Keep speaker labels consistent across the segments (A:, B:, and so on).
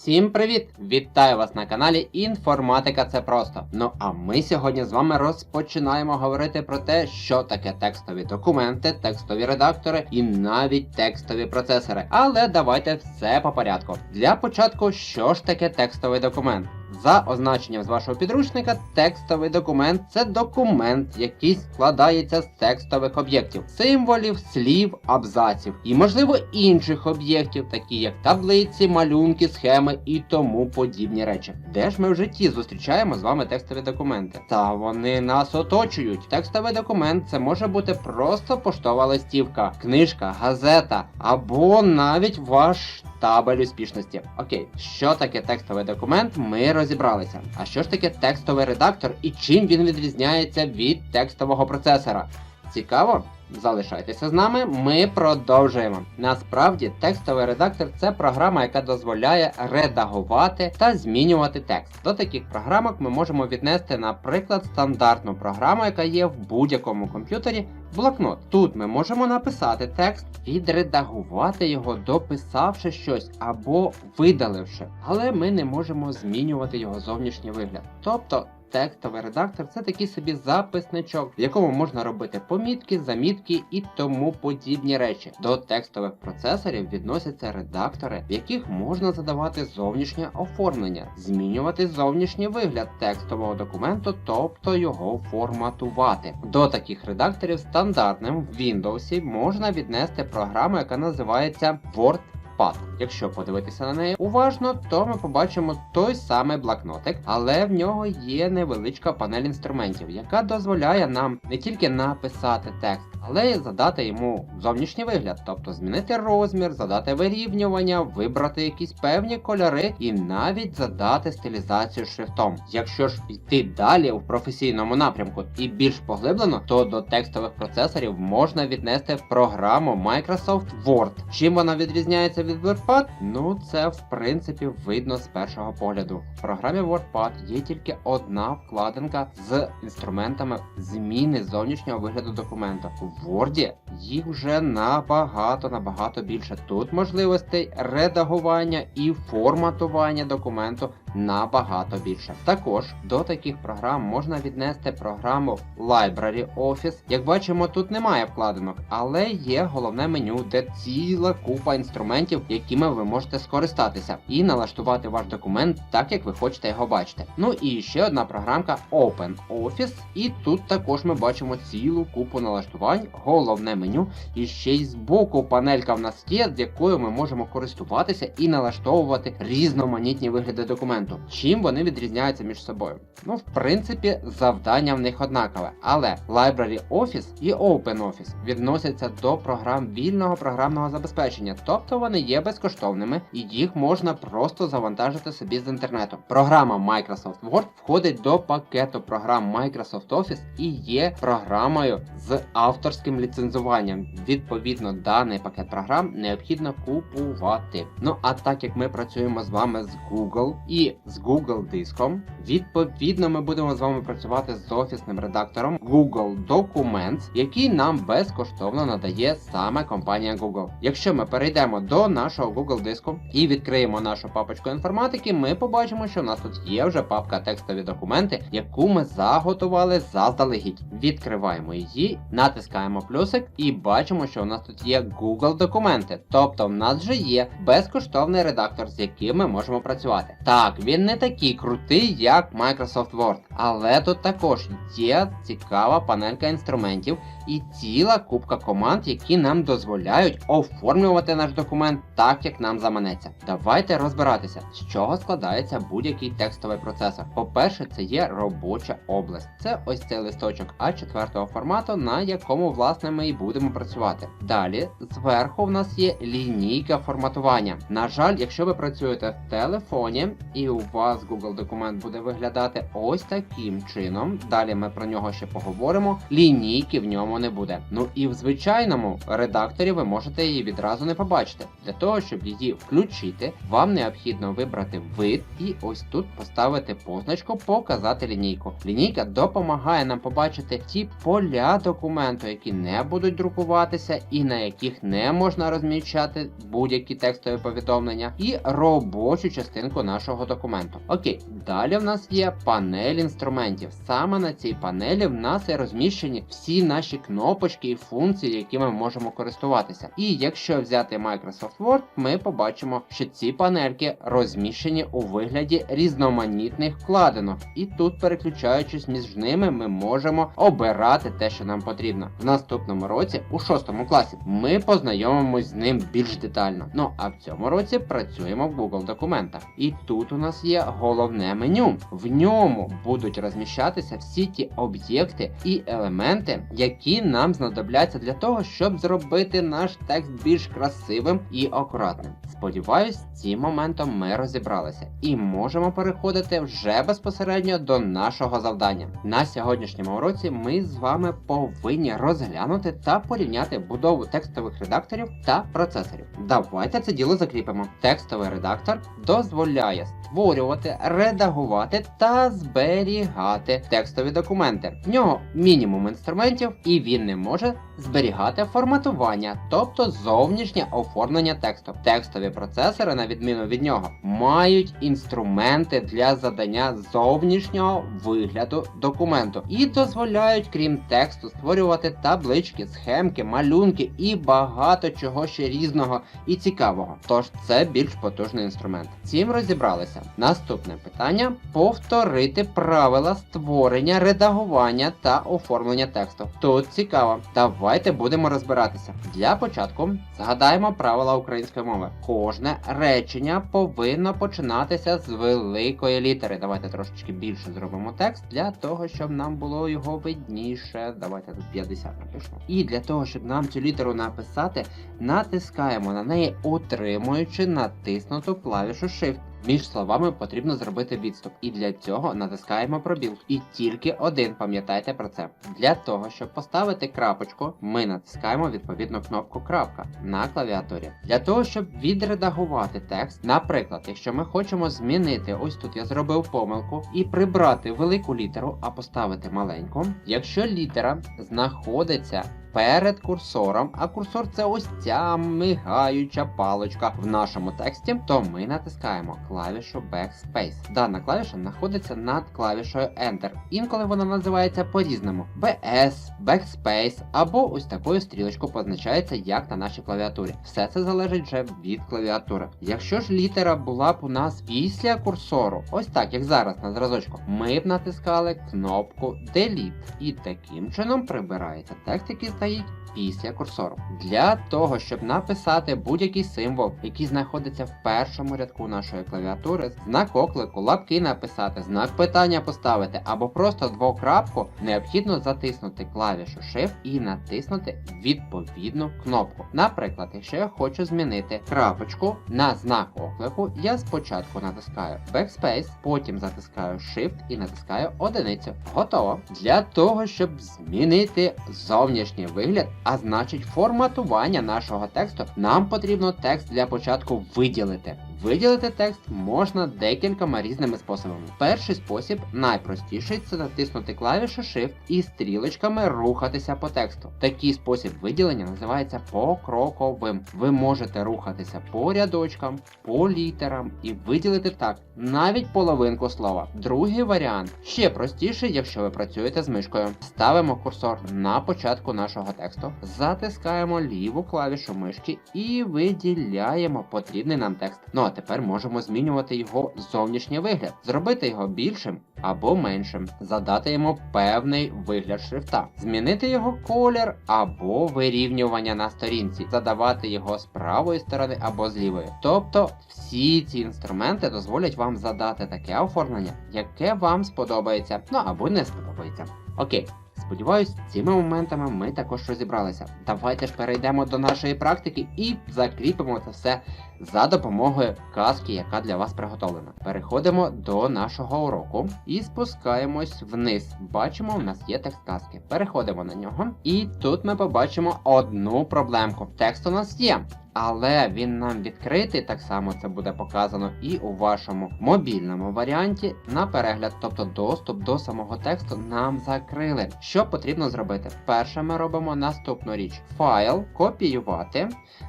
A: Всім привіт! Вітаю вас на каналі Інформатика це просто. Ну а ми сьогодні з вами розпочинаємо говорити про те, що таке текстові документи, текстові редактори і навіть текстові процесори. Але давайте все по порядку. Для початку, що ж таке текстовий документ? За означенням з вашого підручника, текстовий документ це документ, який складається з текстових об'єктів, символів, слів, абзаців і, можливо, інших об'єктів, такі як таблиці, малюнки, схеми і тому подібні речі. Де ж ми в житті зустрічаємо з вами текстові документи? Та вони нас оточують. Текстовий документ це може бути просто поштова листівка, книжка, газета або навіть ваш табель успішності. Окей, що таке текстовий документ? Ми розібралися. А що ж таке текстовий редактор і чим він відрізняється від текстового процесора? Цікаво? Залишайтеся з нами, ми продовжуємо. Насправді, текстовий редактор це програма, яка дозволяє редагувати та змінювати текст. До таких програмок ми можемо віднести, наприклад, стандартну програму, яка є в будь-якому комп'ютері. Блокнот. Тут ми можемо написати текст, відредагувати його, дописавши щось або видаливши, але ми не можемо змінювати його зовнішній вигляд. Тобто текстовий редактор це такий собі записничок, в якому можна робити помітки, замітки і тому подібні речі. До текстових процесорів відносяться редактори, в яких можна задавати зовнішнє оформлення, змінювати зовнішній вигляд текстового документу, тобто його форматувати. До таких редакторів стандартним в Windows можна віднести програму, яка називається Word Pad. Якщо подивитися на неї уважно, то ми побачимо той самий блокнотик, але в нього є невеличка панель інструментів, яка дозволяє нам не тільки написати текст, але й задати йому зовнішній вигляд, тобто змінити розмір, задати вирівнювання, вибрати якісь певні кольори і навіть задати стилізацію шрифтом. Якщо ж йти далі у професійному напрямку і більш поглиблено, то до текстових процесорів можна віднести програму Microsoft Word. Чим вона відрізняється від WordPad? Ну це в принципі видно з першого погляду. В програмі WordPad є тільки одна вкладинка з інструментами зміни зовнішнього вигляду документа. У Word їх вже набагато набагато більше. Тут можливостей редагування і форматування документу набагато більше. Також до таких програм можна віднести програму Library Office. Як бачимо, тут немає вкладинок, але є головне меню, де ціла купа інструментів, якими ви можете скористатися, і налаштувати ваш документ так, як ви хочете його бачити. Ну і ще одна програмка OpenOffice, і тут також ми бачимо цілу купу налаштувань, головне меню, і ще й збоку панелька в нас є, з якою ми можемо користуватися і налаштовувати різноманітні вигляди документу. Чим вони відрізняються між собою? Ну, в принципі, завдання в них однакове, але Library Office і OpenOffice відносяться до програм вільного програмного забезпечення, тобто вони є безкоштовними і їх можна просто завантажити собі з інтернету. Програма Microsoft Word входить до пакету програм Microsoft Office і є програмою з авторським ліцензуванням. Відповідно, даний пакет програм необхідно купувати. Ну а так як ми працюємо з вами з Google і з Google диском, відповідно, ми будемо з вами працювати з офісним редактором Google Documents, який нам безкоштовно надає саме компанія Google. Якщо ми перейдемо до нашого Google диску і відкриємо нашу папочку інформатики, ми побачимо, що у нас тут є вже папка текстові документи, яку ми заготували заздалегідь. Відкриваємо її, натискаємо плюсик і бачимо, що у нас тут є Google документи. Тобто в нас вже є безкоштовний редактор, з яким ми можемо працювати. Так, він не такий крутий, як Microsoft Word, але тут також є цікава панелька інструментів і ціла кубка команд, які нам дозволяють оформлювати наш документ так, як нам заманеться. Давайте розбиратися, з чого складається будь-який текстовий процесор. По-перше, це є робоча область. Це ось цей листочок А4 формату, на якому власне ми і будемо працювати. Далі, зверху в нас є лінійка форматування. На жаль, якщо ви працюєте в телефоні і у вас Google документ буде виглядати ось таким чином. Далі ми про нього ще поговоримо. Лінійки в ньому не буде. Ну і в звичайному редакторі ви можете її відразу не побачити. Для того, щоб її включити, вам необхідно вибрати вид і ось тут поставити позначку Показати лінійку. Лінійка допомагає нам побачити ті поля документу, які не будуть друкуватися і на яких не можна розміщати будь-які текстові повідомлення, і робочу частинку нашого документу. Окей, далі в нас є панель інструментів. Саме на цій панелі в нас є розміщені всі наші кнопочки і функції, якими ми можемо користуватися. І якщо взяти Microsoft Word, ми побачимо, що ці панельки розміщені у вигляді різноманітних вкладинок. І тут, переключаючись між ними, ми можемо обирати те, що нам потрібно. В наступному році, у шостому класі, ми познайомимось з ним більш детально. Ну а в цьому році працюємо в Google документах. І тут у нас є головне меню. В ньому будуть розміщатися всі ті об'єкти і елементи, які нам знадобляться для того, щоб зробити наш текст більш красивим і акуратним. Сподіваюсь, цим моментом ми розібралися і можемо переходити вже безпосередньо до нашого завдання. На сьогоднішньому уроці ми з вами повинні розглянути та порівняти будову текстових редакторів та процесорів. Давайте це діло закріпимо. Текстовий редактор дозволяє створювати, редагувати та зберігати текстові документи. В нього мінімум інструментів, і він не може зберігати форматування, тобто зовнішнє оформлення тексту. Текстові процесори, на відміну від нього, мають інструменти для задання зовнішнього вигляду документу і дозволяють, крім тексту, створювати таблички, схемки, малюнки і багато чого ще різного і цікавого. Тож це більш потужний інструмент. Цим розібралися. Наступне питання: повторити правила створення, редагування та оформлення тексту. Тут цікаво. Давайте будемо розбиратися. Для початку згадаємо правила української мови. Кожне речення повинно починатися з великої літери. Давайте трошечки більше зробимо текст для того, щоб нам було його видніше. Давайте тут 50 напишемо. І для того, щоб нам цю літеру написати, натискаємо на неї, отримуючи натиснуту клавішу Shift. Між словами потрібно зробити відступ, і для цього натискаємо пробіл. І тільки один, пам'ятайте про це. Для того, щоб поставити крапочку, ми натискаємо відповідну кнопку крапка на клавіатурі. Для того, щоб відредагувати текст, наприклад, якщо ми хочемо змінити, ось тут я зробив помилку, і прибрати велику літеру, а поставити маленьку. Якщо літера знаходиться перед курсором, а курсор це ось ця мигаюча паличка в нашому тексті, то ми натискаємо клавішу Backspace. Дана клавіша знаходиться над клавішою Enter. Інколи вона називається по-різному: BS, Backspace або ось такою стрілочкою позначається, як на нашій клавіатурі. Все це залежить вже від клавіатури. Якщо ж літера була б у нас після курсору, ось так як зараз на зразочку, ми б натискали кнопку Delete. І таким чином прибирається текст, який стоїть після курсору. Для того, щоб написати будь-який символ, який знаходиться в першому рядку нашої клавіатури, знак оклику, лапки написати, знак питання поставити або просто двокрапку, необхідно затиснути клавішу Shift і натиснути відповідну кнопку. Наприклад, якщо я хочу змінити крапочку на знак оклику, я спочатку натискаю Backspace, потім затискаю Shift і натискаю одиницю. Готово. Для того, щоб змінити зовнішній вигляд, а значить форматування нашого тексту, нам потрібно текст для початку виділити. Виділити текст можна декількома різними способами. Перший спосіб найпростіший це натиснути клавішу Shift і стрілочками рухатися по тексту. Такий спосіб виділення називається покроковим. Ви можете рухатися по рядочкам, по літерам і виділити так навіть половинку слова. Другий варіант ще простіший, якщо ви працюєте з мишкою. Ставимо курсор на початку нашого тексту, затискаємо ліву клавішу мишки і виділяємо потрібний нам текст. Ну а тепер можемо змінювати його зовнішній вигляд, зробити його більшим або меншим, задати йому певний вигляд шрифта, змінити його колір або вирівнювання на сторінці, задавати його з правої сторони або з лівої. Тобто всі ці інструменти дозволять вам задати таке оформлення, яке вам сподобається, ну або не сподобається. Окей. Сподіваюсь, цими моментами ми також розібралися. Давайте ж перейдемо до нашої практики і закріпимо це все за допомогою казки, яка для вас приготовлена. Переходимо до нашого уроку і спускаємось вниз. Бачимо, у нас є текст казки. Переходимо на нього, і тут ми побачимо одну проблемку. Текст у нас є. Але він нам відкритий, так само це буде показано і у вашому мобільному варіанті на перегляд, тобто доступ до самого тексту нам закрили. Що потрібно зробити? Перше ми робимо наступну річ: файл, копіювати.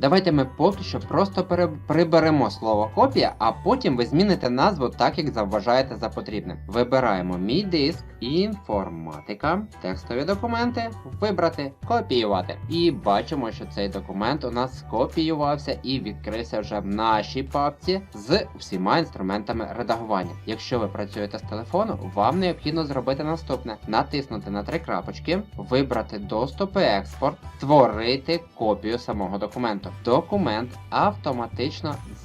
A: Давайте ми поки що просто пере- приберемо слово копія, а потім ви зміните назву так, як завважаєте за потрібне. Вибираємо мій диск, інформатика, текстові документи, вибрати, копіювати. І бачимо, що цей документ у нас скопіювався і відкрився вже в нашій папці з всіма інструментами редагування. Якщо ви працюєте з телефону, вам необхідно зробити наступне: натиснути на три крапочки, вибрати доступ і експорт, створити копію самого документу. Документ автоматично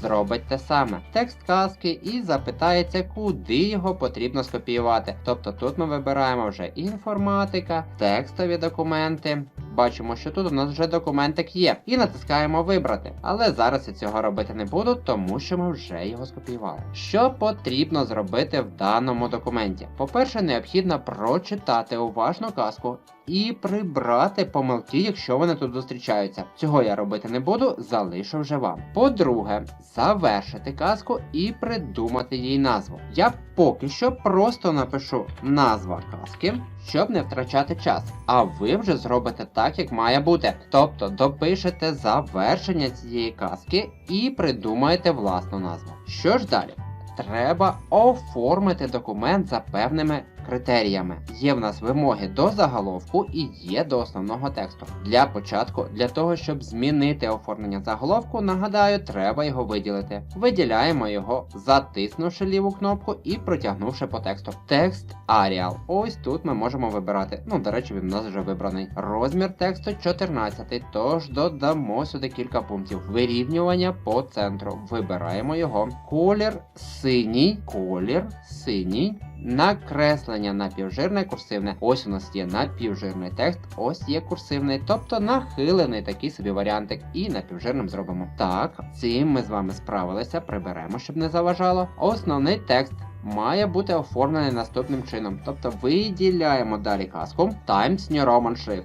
A: зробить те саме. Текст казки і запитається, куди його потрібно скопіювати. Тобто тут ми вибираємо вже інформатика, текстові документи. Бачимо, що тут у нас вже документик є, і натискаємо вибрати. Але зараз я цього робити не буду, тому що ми вже його скопіювали. Що потрібно зробити в даному документі? По-перше, необхідно прочитати уважно казку і прибрати помилки, якщо вони тут зустрічаються. Цього я робити не буду, залишу вже вам. По-друге, завершити казку і придумати їй назву. Я поки що просто напишу назва казки, щоб не втрачати час. А ви вже зробите так, як має бути. Тобто допишете завершення цієї казки і придумаєте власну назву. Що ж далі? Треба оформити документ за певними критеріями. Є в нас вимоги до заголовку і є до основного тексту. Для початку, для того, щоб змінити оформлення заголовку, нагадаю, треба його виділити. Виділяємо його, затиснувши ліву кнопку і протягнувши по тексту. Текст Arial. Ось тут ми можемо вибирати. Ну, до речі, він у нас вже вибраний. Розмір тексту 14, тож додамо сюди кілька пунктів. Вирівнювання по центру. Вибираємо його. Колір синій, колір синій. Накреслення напівжирне курсивне. Ось у нас є напівжирний текст, ось є курсивний, тобто нахилений такий собі варіантик, і напівжирним зробимо. Так, цим ми з вами справилися, приберемо, щоб не заважало. Основний текст. Має бути оформлений наступним чином. Тобто виділяємо далі казку Times New Roman Shrift.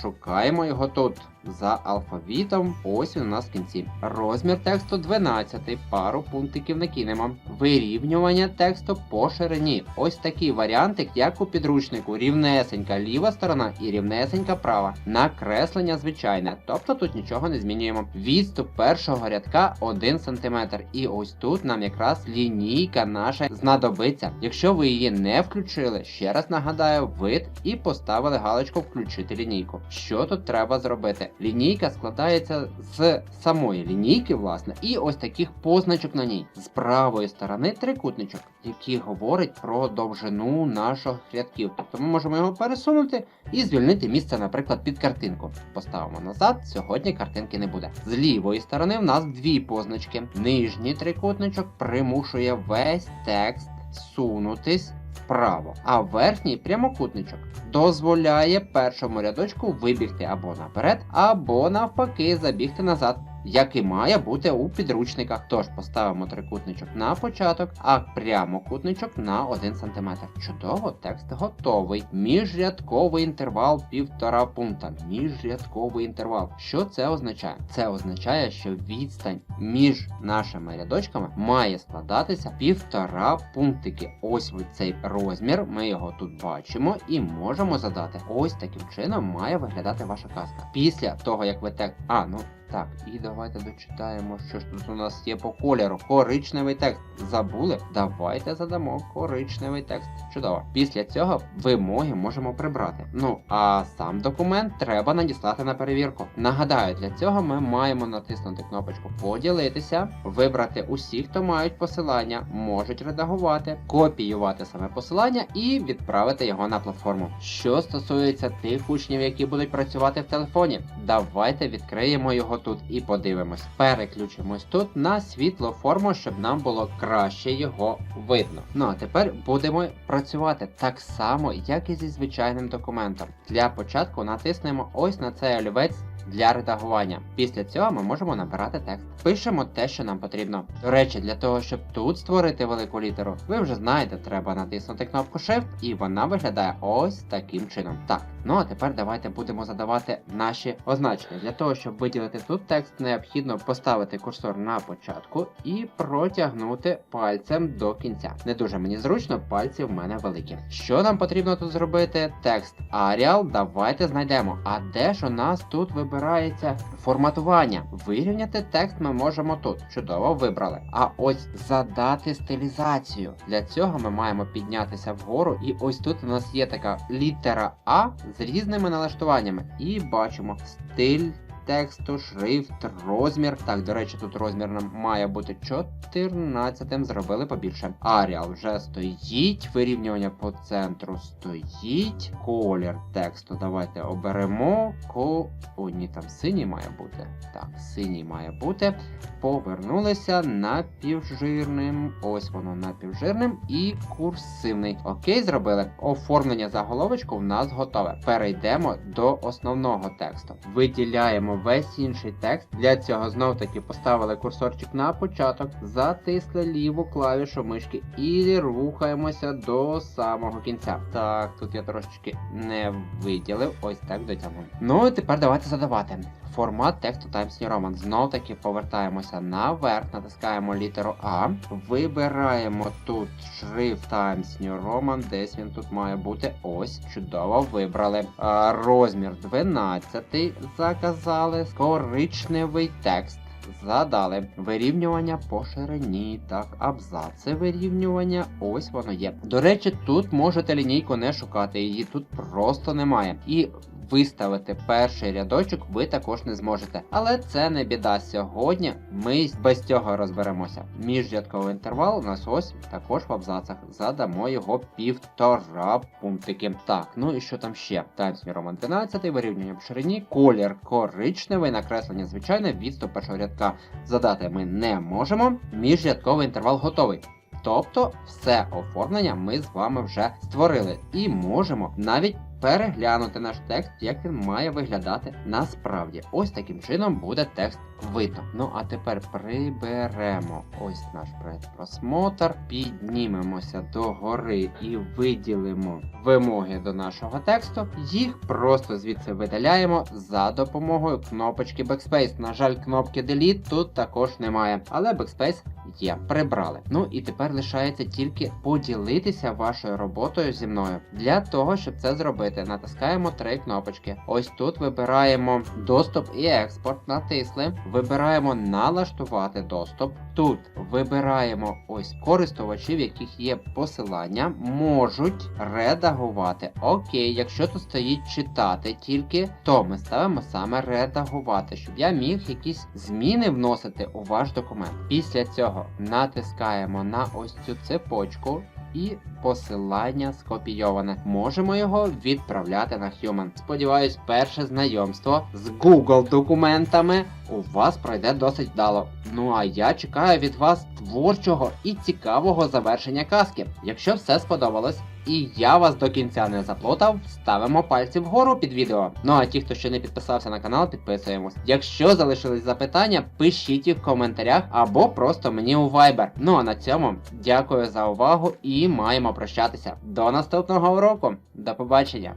A: Шукаємо його тут. За алфавітом, ось він у нас в кінці. Розмір тексту 12, пару пунктиків накинемо. Вирівнювання тексту по ширині. Ось такий варіантик, як у підручнику. Рівнесенька ліва сторона і рівнесенька права. Накреслення звичайне, тобто тут нічого не змінюємо. Відступ першого рядка 1 см. І ось тут нам якраз лінійка наша знадобиться. Якщо ви її не включили, ще раз нагадаю, вид і поставили галочку Включити лінійку. Що тут треба зробити? Лінійка складається з самої лінійки, власне, і ось таких позначок на ній. З правої сторони трикутничок, який говорить про довжину наших рядків. Тобто ми можемо його пересунути і звільнити місце, наприклад, під картинку. Поставимо назад, сьогодні картинки не буде. З лівої сторони в нас дві позначки. Нижній трикутничок примушує весь текст сунутись вправо, а верхній прямокутничок дозволяє першому рядочку вибігти або наперед, або навпаки забігти назад. Як і має бути у підручниках. Тож поставимо трикутничок на початок, а прямокутничок на 1 см. Чудово, текст готовий. Міжрядковий інтервал півтора пункта. Міжрядковий інтервал. Що це означає? Це означає, що відстань між нашими рядочками має складатися півтора пунктики. Ось цей розмір, ми його тут бачимо і можемо задати. Ось таким чином має виглядати ваша казка. Після того, як ви текст. А, ну. Так, і давайте дочитаємо, що ж тут у нас є по кольору. Коричневий текст. Забули? Давайте задамо коричневий текст. Чудово. Після цього вимоги можемо прибрати. Ну а сам документ треба надіслати на перевірку. Нагадаю, для цього ми маємо натиснути кнопочку Поділитися, вибрати усі, хто мають посилання, можуть редагувати, копіювати саме посилання і відправити його на платформу. Що стосується тих учнів, які будуть працювати в телефоні, давайте відкриємо його тут і подивимось. Переключимось тут на світло форму, щоб нам було краще його видно. Ну а тепер будемо працювати так само, як і зі звичайним документом. Для початку натиснемо ось на цей олівець для редагування. Після цього ми можемо набирати текст. Пишемо те, що нам потрібно. До речі, для того, щоб тут створити велику літеру, ви вже знаєте, треба натиснути кнопку Shift, і вона виглядає ось таким чином. Так, ну а тепер давайте будемо задавати наші означення. Для того, щоб виділити тут текст, необхідно поставити курсор на початку і протягнути пальцем до кінця. Не дуже мені зручно, пальці в мене великі. Що нам потрібно тут зробити? Текст Arial давайте знайдемо. А де ж у нас тут вибирається форматування? Вирівняти текст ми можемо тут. Чудово вибрали. А ось задати стилізацію. Для цього ми маємо піднятися вгору, і ось тут у нас є така літера А з різними налаштуваннями. І бачимо стиль. Тексту, шрифт, розмір. Так, до речі, тут розмір нам має бути 14, зробили побільше. Аріал вже стоїть, вирівнювання по центру стоїть. Колір тексту. Давайте оберемо. Ко... О, ні, там синій має бути. Так, синій має бути. Повернулися напівжирним. Ось воно напівжирним і курсивний. Окей, зробили. Оформлення заголовочку в нас готове. Перейдемо до основного тексту. Виділяємо весь інший текст. Для цього знов таки поставили курсорчик на початок, затисли ліву клавішу мишки і рухаємося до самого кінця. Так, тут я трошечки не виділив. Ось так дотягнув. Ну і тепер давайте задавати. Формат тексту Times New Roman. Знов таки повертаємося наверх, натискаємо літеру А, вибираємо тут шрифт Times New Roman, десь він тут має бути. Ось, чудово, вибрали. А, розмір 12 заказали. Коричневий текст. Задали вирівнювання по ширині, так, абзаци вирівнювання, ось воно є. До речі, тут можете лінійку не шукати, її тут просто немає. І виставити перший рядочок ви також не зможете. Але це не біда. Сьогодні ми без цього розберемося. Міжрядковий інтервал у нас ось також в абзацах. Задамо його півтора пунктики. Так, ну і що там ще? New Roman 12, вирівнювання в ширині, колір коричневий, накреслення звичайне, відступ першого рядка задати ми не можемо. Міжрядковий інтервал готовий. Тобто все оформлення ми з вами вже створили і можемо навіть переглянути наш текст, як він має виглядати насправді. Ось таким чином буде текст видно. Ну а тепер приберемо ось наш предпросмотр, піднімемося до гори і виділимо вимоги до нашого тексту. Їх просто звідси видаляємо за допомогою кнопочки Backspace. На жаль, кнопки Delete тут також немає, але Backspace є, прибрали. Ну і тепер лишається тільки поділитися вашою роботою зі мною. Для того, щоб це зробити, натискаємо три кнопочки. Ось тут вибираємо доступ і експорт, натисли, вибираємо налаштувати доступ. Тут вибираємо ось користувачів, яких є посилання, можуть редагувати. Окей, якщо тут стоїть читати тільки, то ми ставимо саме редагувати, щоб я міг якісь зміни вносити у ваш документ. Після цього натискаємо на ось цю цепочку. І посилання скопійоване. Можемо його відправляти на Human. Сподіваюсь, перше знайомство з Google документами у вас пройде досить вдало. Ну а я чекаю від вас творчого і цікавого завершення казки. Якщо все сподобалось і я вас до кінця не заплутав, ставимо пальці вгору під відео. Ну а ті, хто ще не підписався на канал, підписуємось. Якщо залишились запитання, пишіть їх в коментарях або просто мені у Viber. Ну а на цьому дякую за увагу і маємо прощатися. До наступного уроку. До побачення!